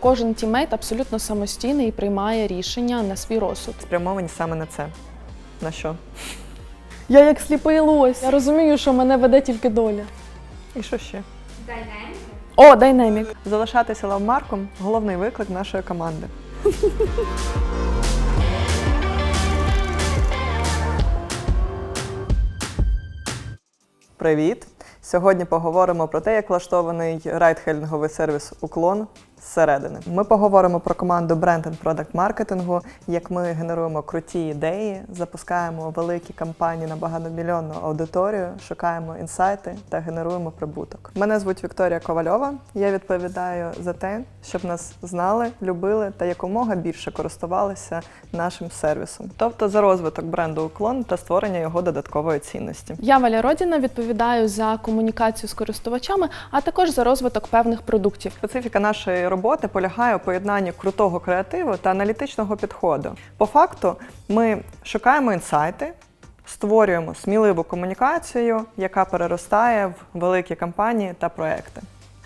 Кожен тіммейт абсолютно самостійний і приймає рішення на свій розсуд. Спрямовані саме на це. На що? Я як сліпий лось. Я розумію, що мене веде тільки доля. І що ще? Дайнемік. О, дайнамік. Залишатися лавмарком головний виклик нашої команди. Привіт! Сьогодні поговоримо про те, як влаштований райдхелінговий сервіс Уклон зсередини. Ми поговоримо про команду бренд and продакт маркетингу, як ми генеруємо круті ідеї, запускаємо великі кампанії на багатомільйонну аудиторію, шукаємо інсайти та генеруємо прибуток. Мене звуть Вікторія Ковальова. Я відповідаю за те, щоб нас знали, любили та якомога більше користувалися нашим сервісом, тобто за розвиток бренду Уклон та створення його додаткової цінності. Я Валя Родіна відповідаю за комунікацію з користувачами, а також за розвиток певних продуктів. Специфіка нашої роботи полягає у поєднанні крутого креативу та аналітичного підходу. По факту, ми шукаємо інсайти, створюємо сміливу комунікацію, яка переростає в великі кампанії та проекти.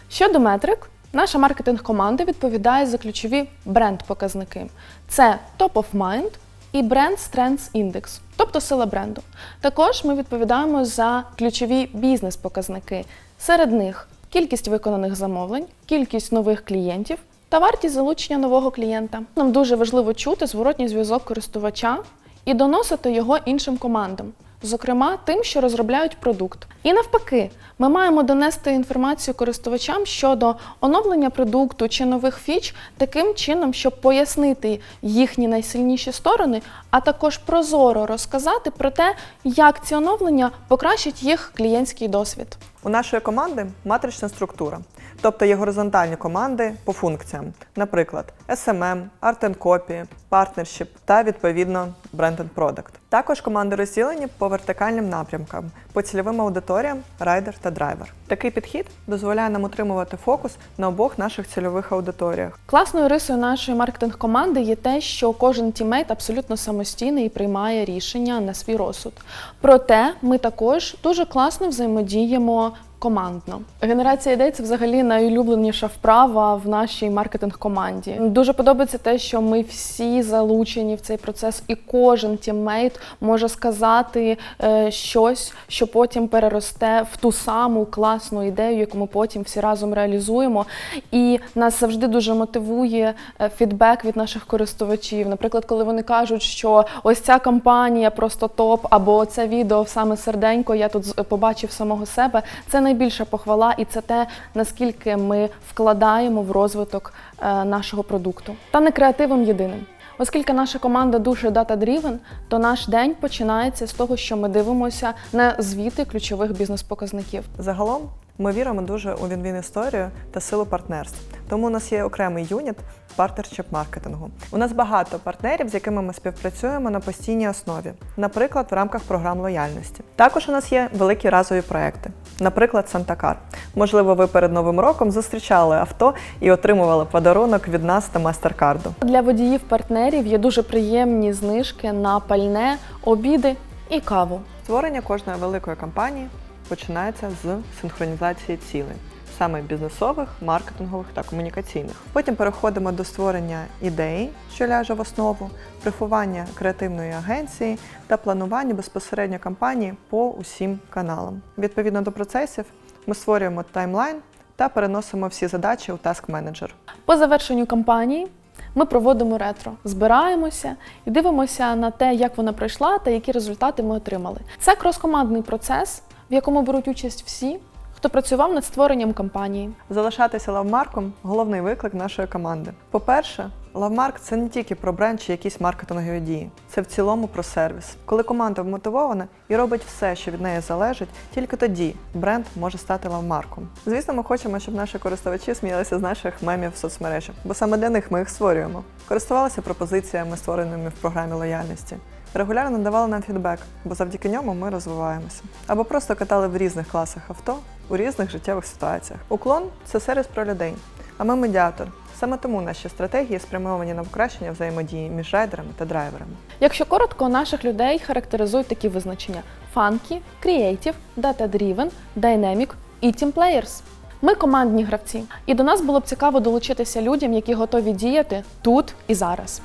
Щодо метрик, наша маркетинг-команда відповідає за ключові бренд-показники: це Top of Mind і Brand Strengths Index, тобто сила бренду. Також ми відповідаємо за ключові бізнес-показники. Серед них кількість виконаних замовлень, кількість нових клієнтів та вартість залучення нового клієнта. Нам дуже важливо чути зворотній зв'язок користувача і доносити його іншим командам. Зокрема, тим, що розробляють продукт. І навпаки, ми маємо донести інформацію користувачам щодо оновлення продукту чи нових фіч таким чином, щоб пояснити їхні найсильніші сторони, а також прозоро розказати про те, як ці оновлення покращать їх клієнтський досвід. У нашої команди матрична структура, тобто є горизонтальні команди по функціям, наприклад, SMM, Art and Copy, Partnership та відповідно Brand and Product. Також команди розділені по вертикальним напрямкам, по цільовим аудиторіям, райдер та драйвер. Такий підхід дозволяє нам утримувати фокус на обох наших цільових аудиторіях. Класною рисою нашої маркетинг-команди є те, що кожен тіммейт абсолютно самостійний і приймає рішення на свій розсуд. Проте ми також дуже класно взаємодіємо. Командно генерація ідей це взагалі найулюбленіша вправа в нашій маркетинг-команді. Дуже подобається те, що ми всі залучені в цей процес, і кожен тіммейт може сказати е, щось, що потім переросте в ту саму класну ідею, яку ми потім всі разом реалізуємо. І нас завжди дуже мотивує е, фідбек від наших користувачів. Наприклад, коли вони кажуть, що ось ця кампанія просто топ, або це відео саме серденько, я тут побачив самого себе. Це найбільша похвала, і це те, наскільки ми вкладаємо в розвиток е, нашого продукту. Та не креативом єдиним. Оскільки наша команда дуже data-driven, то наш день починається з того, що ми дивимося на звіти ключових бізнес-показників. Загалом ми віримо дуже у він-він історію та силу партнерств. Тому у нас є окремий юніт партнершип маркетингу. У нас багато партнерів, з якими ми співпрацюємо на постійній основі, наприклад, в рамках програм лояльності. Також у нас є великі разові проекти, наприклад, Сантакар. Можливо, ви перед новим роком зустрічали авто і отримували подарунок від нас та майстеркарду. Для водіїв-партнерів є дуже приємні знижки на пальне, обіди і каву. Створення кожної великої кампанії починається з синхронізації цілей, саме бізнесових, маркетингових та комунікаційних. Потім переходимо до створення ідеї, що ляже в основу, приховання креативної агенції та планування безпосередньо кампанії по усім каналам. Відповідно до процесів, ми створюємо таймлайн та переносимо всі задачі у Task Manager. По завершенню кампанії ми проводимо ретро, збираємося і дивимося на те, як вона пройшла та які результати ми отримали. Це кроскомандний процес, в якому беруть участь всі, хто працював над створенням кампанії. Залишатися лавмарком головний виклик нашої команди. По-перше, лавмарк це не тільки про бренд чи якісь маркетингові дії, це в цілому про сервіс. Коли команда вмотивована і робить все, що від неї залежить, тільки тоді бренд може стати лавмарком. Звісно, ми хочемо, щоб наші користувачі сміялися з наших мемів в соцмережах, бо саме для них ми їх створюємо. Користувалися пропозиціями, створеними в програмі лояльності. Регулярно давали нам фідбек, бо завдяки ньому ми розвиваємося. Або просто катали в різних класах авто у різних життєвих ситуаціях. Уклон це сервіс про людей, а ми медіатор. Саме тому наші стратегії спрямовані на покращення взаємодії між райдерами та драйверами. Якщо коротко, наших людей характеризують такі визначення: funky, creative, data-driven, dynamic і team players. Ми командні гравці, і до нас було б цікаво долучитися людям, які готові діяти тут і зараз.